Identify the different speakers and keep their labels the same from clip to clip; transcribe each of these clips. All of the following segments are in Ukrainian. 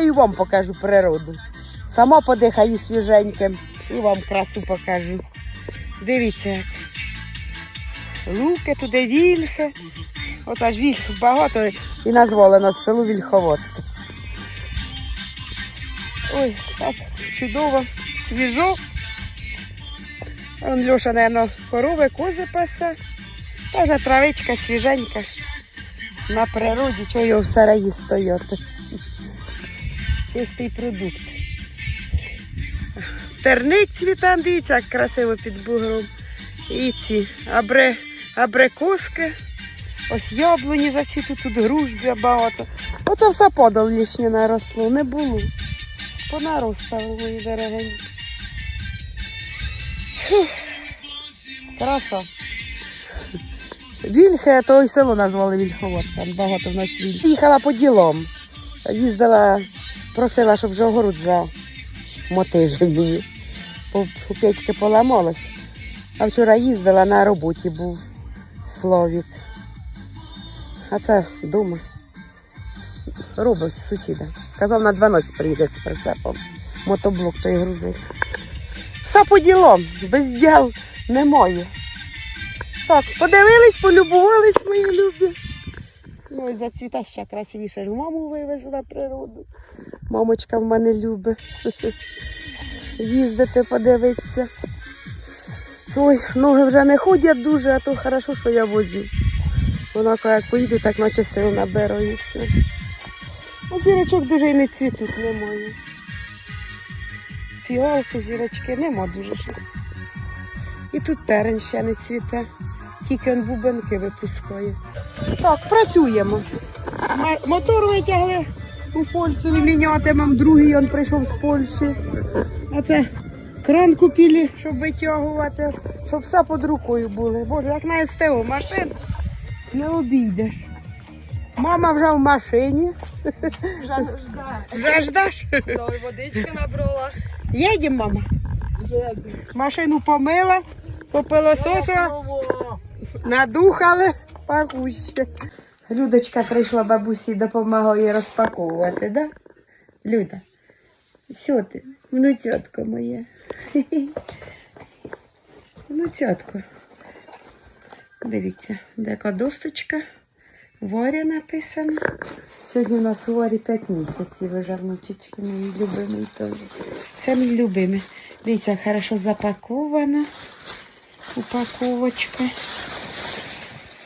Speaker 1: і вам покажу природу. Сама подихаю свіженьким і вам красу покажу. Дивіться як. Луки туди вільхи. От аж вільх багато і назвали нас село Вільховодки. Ой, так чудово, свіжо. Он Льоша, мабуть, корови, кози пасе. Та травичка свіженька. На природі, чого його в сараї стояти. Чистий продукт. Терник цвітан, дивіться, як красиво під бугром. І ці абре, абрикоски. Ось яблуні зацвітуть, тут грушбя багато. Оце все подал лишнє наросло, не було. Понаростали мої дорогенькі. Краса. Вільхе, то і село назвали Вільховод, там багато в нас вільх. Їхала по ділам. Їздила, просила, щоб вже огород замотижив мені. Бо у п'ятьки поламалось. А вчора їздила на роботі був Словік. А це дома. Робить сусіда. Сказав, на 12 приїде з прицепом. Мотоблок той грузив. Все по ділам, без діл немає. Так, подивились, полюбувались, мої любі. Ну і зацвіта ще красивіше ж маму вивезу на природу. Мамочка в мене любить. Їздити, подивитися. Ой, ноги вже не ходять дуже, а то хорошо, що я возю. Вона як поїду, так наче сил наберу. А зірочок дуже і не цвітуть немає. Фіалки, зірочки, нема дуже щось. І тут терен ще не цвіте, тільки он бубенки випускає. Так, працюємо. Мотор витягли у Польщу мінятимем, другий он прийшов з Польщі. А це кран купили, щоб витягувати, щоб все під рукою було. Боже, як на СТО машин не обійдеш. Мама вже в машині. Вже ждаш?
Speaker 2: Водички набрала.
Speaker 1: Їдемо, мама. Машину помила, попилососила, надухали, пахуще. Людочка прийшла бабусі, допомагає розпаковувати, да? Люда, що ти? Внуцятко моє. Внуцятко. Дивіться, дека досточка. Варя написано. Сьогодні у нас у Варі 5 місяців, ви жарнучечки, мої любимий теж. Це мій любимий. Дивіться, хорошо запакована упаковочка.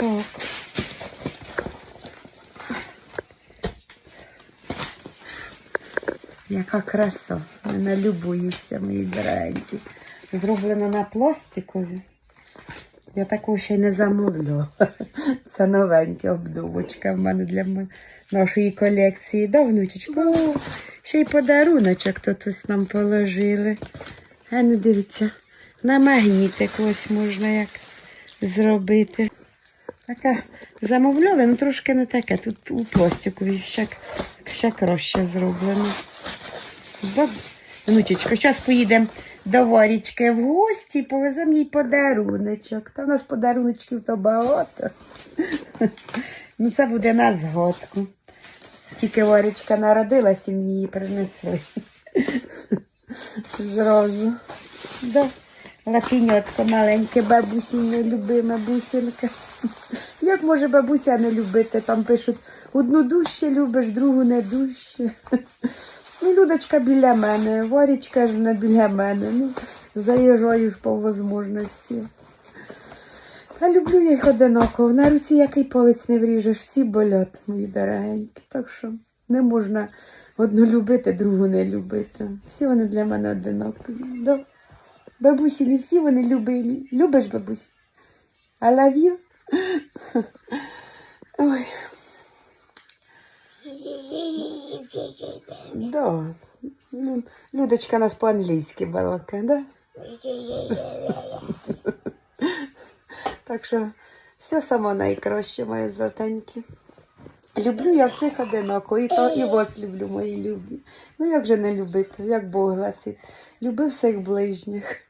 Speaker 1: Так. Яка краса. Мене любується, мої дорогенькі. Зроблено на пластикові. Я такого ще й не замовляла. Це новенька обдувочка в мене для нашої колекції. Да, внучечка? О, ще й подаруночок тут нам положили. А ну дивіться, на магнітик ось можна як зробити. Таке замовляли, ну трошки не таке. Тут у пластикові ще, ще краще зроблено. Внучечко, зараз поїдемо до Варічки в гості повеземо їй подаруночок. Та в нас подаруночків то багато. Ну, це буде на згадку. Тільки Варічка народилась і мені її принесли. Зразу. Да. Лапіньотко маленьке, бабусіне любиме бусинка. Як може бабуся не любити? Там пишуть, одну дужче любиш, другу не дужче. Ну, Людочка біля мене, Варічка ж не біля мене. Ну, заїжджаю ж по можливості. А люблю їх одинаково. На руці який палець не вріжеш, всі болять, мої дорогенькі. Так що не можна одну любити, другу не любити. Всі вони для мене одинакові. Бабусі, не всі вони любимі. Любиш бабусі? I love you. Ой. Да. Ну, Людочка нас по-англійськи балакає, да? так що все саме найкраще, мої золотенькі. Люблю я всіх одинаково, і то і вас люблю, мої любі. Ну як же не любити, як Бог гласить. Люби всіх ближніх.